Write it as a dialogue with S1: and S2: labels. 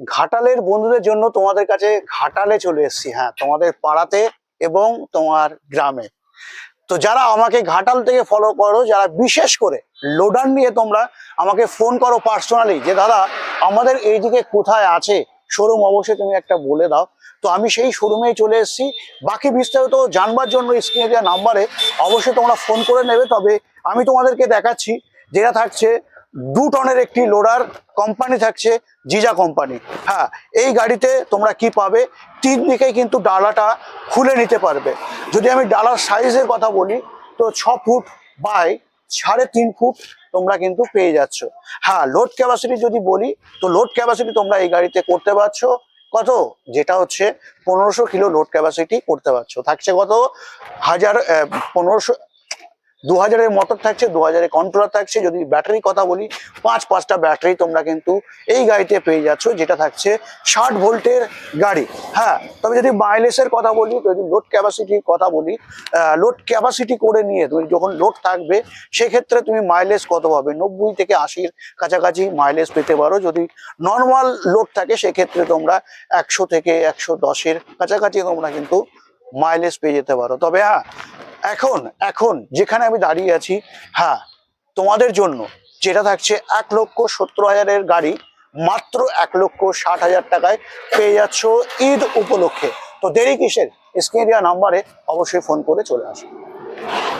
S1: ঘাটালের বন্ধুদের জন্য তোমাদের কাছে ঘাটালে চলে এসেছি হ্যাঁ তোমাদের পাড়াতে এবং তোমার গ্রামে। তো যারা আমাকে ঘাটাল থেকে ফলো করো, যারা বিশেষ করে লোডার নিয়ে তোমরা আমাকে ফোন করো পার্সোনালি যে, দাদা, আমাদের এইদিকে কোথায় আছে? শোরুম অবশ্যই তুমি একটা বলে দাও। তো আমি সেই শোরুমেই চলে এসেছি। বাকি বিস্তারিত জানবার জন্য স্ক্রিনে দেওয়া নাম্বারে অবশ্যই তোমরা ফোন করে নেবে। তবে আমি তোমাদেরকে দেখাচ্ছি, যেটা থাকছে দু টনের একটি লোডার কোম্পানি থাকছে জিজা কোম্পানি হ্যাঁ এই গাড়িতে তোমরা কি পাবে? তিন দিকে কিন্তু ডালাটা খুলে নিতে পারবে। যদি আমি ডালার সাইজের কথা বলি, তো ছ ফুট বাই সাড়ে তিন ফুট তোমরা কিন্তু পেয়ে যাচ্ছ। হ্যাঁ লোড ক্যাপাসিটি যদি বলি, তো লোড ক্যাপাসিটি তোমরা এই গাড়িতে করতে পারছ। কত? যেটা হচ্ছে পনেরোশো কিলো লোড ক্যাপাসিটি করতে পারছ। থাকছে কত? হাজার পনেরোশো দু হাজারের মোটর থাকছে দু হাজারের কন্ট্রোলার থাকছে। যদি ব্যাটারি কথা বলি, পাঁচ পাঁচটা ব্যাটারি তোমরা কিন্তু এই গাড়িতে পেয়ে যাচ্ছ, যেটা থাকছে ষাট ভোল্টের গাড়ি। হ্যাঁ তবে যদি মাইলেজের কথা বলি যদি লোড ক্যাপাসিটির কথা বলি লোড ক্যাপাসিটি করে নিয়ে তুমি যখন লোড থাকবে, সেক্ষেত্রে তুমি মাইলেজ কত পাবে? নব্বই থেকে আশির কাছাকাছি মাইলেজ পেতে পারো। যদি নর্মাল লোড থাকে, সেক্ষেত্রে তোমরা একশো থেকে একশো দশের কাছাকাছি তোমরা কিন্তু মাইলেজ পেয়ে যেতে পারো। তবে হ্যাঁ এখন এখন যেখানে আমি দাঁড়িয়ে আছি হ্যাঁ তোমাদের জন্য যেটা থাকছে এক লক্ষ সত্তর হাজারের গাড়ি, মাত্র এক লক্ষ ষাট হাজার টাকায় পেয়ে যাচ্ছ ঈদ উপলক্ষে। তো দেরি কিসের? স্ক্রিন দেওয়া নাম্বারে অবশ্যই ফোন করে চলে আসো।